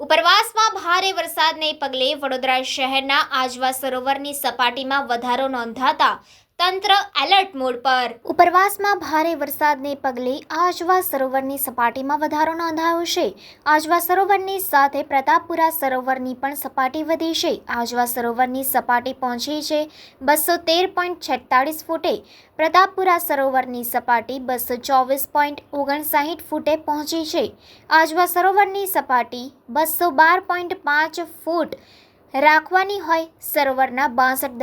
ઉપરવાસમાં ભારે વરસાદને પગલે વડોદરા શહેરના આજવા સરોવરની સપાટીમાં વધારો નોંધાતા તંત્ર એલર્ટ મોડ પર. ઉપરવાસમાં ભારે વરસાદને પગલે આજવા સરોવરની સપાટીમાં વધારો નોંધાયો છે. આજવા સરોવરની સાથે પ્રતાપપુરા સરોવરની પણ સપાટી વધી છે. આજવા સરોવરની સપાટી પહોંચી છે બસો તેર પોઈન્ટ છેતાળીસ ફૂટે. પ્રતાપપુરા સરોવરની સપાટી બસો ચોવીસ પોઈન્ટ ઓગણસાઠ ફૂટે પહોંચી છે. આજવા સરોવરની સપાટી બસો બાર પોઈન્ટ પાંચ ફૂટ. રાખવાની હોય સરોવરના બાસઠ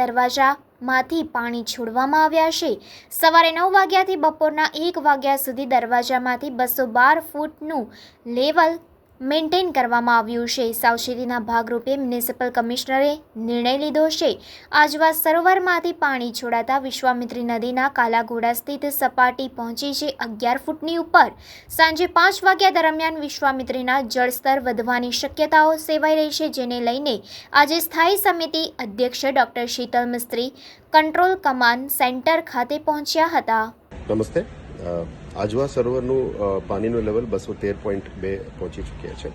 દરવાજામાંથી પાણી છોડવામાં આવ્યા છે. સવારે નવ વાગ્યાથી બપોરના એક વાગ્યા સુધી દરવાજામાંથી બસો બાર ફૂટનું લેવલ મેન્ટેન કરવામાં આવ્યું છે. સાવચેતીના ભાગરૂપે મ્યુનિસિપલ કમિશનરે નિર્ણય લીધો છે. આજવા સરોવરમાંથી પાણી છોડાતા વિશ્વામિત્રી નદીના કાલાઘોડા સ્થિત સપાટી પહોંચી છે અગિયાર ફૂટની ઉપર. સાંજે પાંચ વાગ્યા દરમિયાન વિશ્વામિત્રીના જળસ્તર વધવાની શક્યતાઓ સેવાઈ રહી છે, જેને લઈને આજે સ્થાયી સમિતિ અધ્યક્ષ doctor Shital Mistry, control command centre ખાતે પહોંચ્યા હતા. નમસ્તે. આજવા સરોવરનું પાણીનું લેવલ બસો તેર પોઈન્ટ બે પહોંચી ચૂક્યા છે.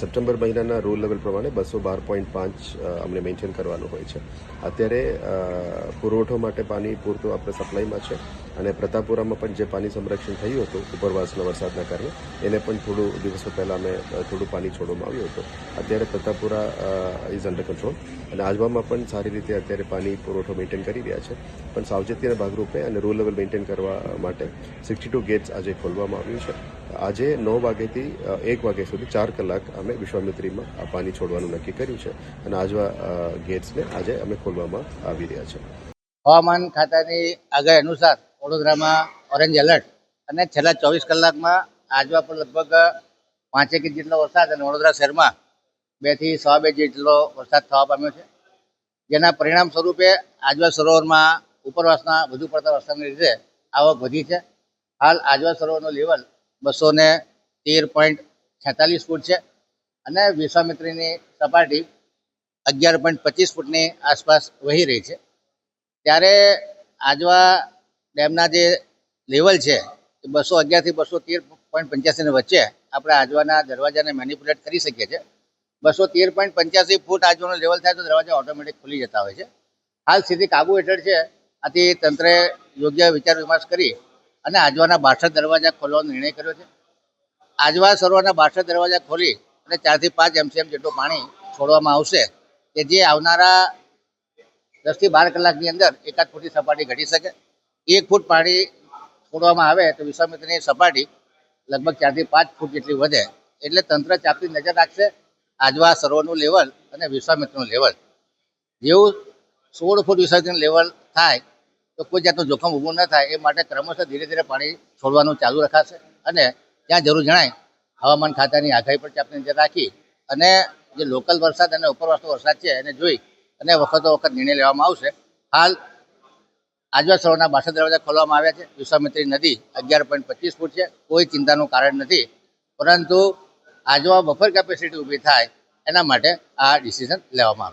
સપ્ટેમ્બર મહિનાના રૂલ લેવલ પ્રમાણે બસો બાર પોઈન્ટ પાંચ અમને મેન્ટેન કરવાનું હોય છે. અત્યારે પુરવઠો માટે પાણી પૂરતું આપણે સપ્લાયમાં છે અને પ્રતાપપુરામાં પણ જે પાણી સંરક્ષણ થયું હતું ઉપરવાસના વરસાદના કારણે, એને પણ થોડું દિવસો પહેલાં અમે થોડું પાણી છોડવામાં આવ્યું હતું. અત્યારે પ્રતાપપુરા ઇઝ અંડર કંટ્રોલ અને આજવામાં પણ સારી રીતે અત્યારે પાણી પુરવઠો મેન્ટેન કરી રહ્યા છે. પણ સાવચેતીના ભાગરૂપે અને રૂલ લેવલ મેન્ટેન કરવા માટે સિક્સટી ટુ ગેટ્સ આજે ખોલવામાં આવ્યું છે. આજે નવ વાગ્યાથી એક વાગ્યા સુધી ચાર કલાક અમે વિશ્વામિત્રીમાં આ પાણી છોડવાનું નક્કી કર્યું છે અને આજવા ગેટ્સને આજે અમે ખોલવામાં આવી રહ્યા છે. હવામાન ખાતાની આગાહી અનુસાર વડોદરામાં ઓરેન્જ એલર્ટ અને છેલ્લા ચોવીસ કલાકમાં આજવા પર લગભગ પાંચેક ઇંચ જેટલો વરસાદ અને વડોદરા શહેરમાં બેથી સવા બે જેટલો વરસાદ થવા પામ્યો છે. જેના પરિણામ સ્વરૂપે આજવા સરોવરમાં ઉપરવાસના વધુ પડતા વરસાદને લીધે આવક વધી છે. હાલ આજવા સરોવરનું લેવલ બસો ને તેર પોઈન્ટ છેતાલીસ ફૂટ છે અને વિશ્વામિત્રીની સપાટી અગિયાર પોઈન્ટ પચીસ ફૂટની આસપાસ વહી રહી છે. ત્યારે આજવા ડેમના જે લેવલ છે એ બસો અગિયારથી બસો તેર પોઈન્ટ પંચ્યાસીની વચ્ચે આપણે આજવાના દરવાજાને મેનિપ્યુલેટ કરી શકીએ છીએ. બસો તેર પોઈન્ટ પંચ્યાસી ફૂટ આજવાનું લેવલ થાય તો દરવાજા ઓટોમેટિક ખુલી જતા હોય છે. હાલ સ્થિતિ કાબુ હેઠળ છે. આથી તંત્રે યોગ્ય વિચાર વિમર્શ કરી અને આજવાના બાસઠ દરવાજા ખોલવાનો નિર્ણય કર્યો છે. આજવા સરોવરના બાસઠ દરવાજા ખોલી અને ચારથી પાંચ એમસીએમ જેટલું પાણી છોડવામાં આવશે કે જે આવનારા દસથી બાર કલાકની અંદર એકાદ ફૂટની સપાટી ઘટી શકે. એક ફૂટ પાણી છોડવામાં આવે તો વિશ્વામિત્રની સપાટી લગભગ ચારથી પાંચ ફૂટ જેટલી વધે એટલે તંત્ર ચાપતી નજર રાખશે આજવા સરોવરનું લેવલ અને વિશ્વામિત્રનું લેવલ. જેવું સોળ ફૂટ વિસર્જન લેવલ થાય તો કોઈ જાતનું જોખમ ઊભું ન થાય, એ માટે ક્રમશઃ ધીરે ધીરે પાણી છોડવાનું ચાલુ રખાશે. અને ત્યાં જરૂર જણાય, હવામાન ખાતાની આગાહી પર આપણે નજર રાખી અને જે લોકલ વરસાદ અને ઉપરવાસનો વરસાદ છે, એને જોઈ અને વખતો વખત નિર્ણય લેવામાં આવશે. હાલ આજવા સરોવરના બાસઠ દરવાજા ખોલવામાં આવ્યા છે. વિશ્વામિત્રી નદી અગિયાર પોઈન્ટ પચીસ ફૂટ છે. કોઈ ચિંતાનું કારણ નથી. પરંતુ આજવા બફર કેપેસિટી ઊભી થાય, એના માટે આ ડિસિઝન લેવામાં આવ્યું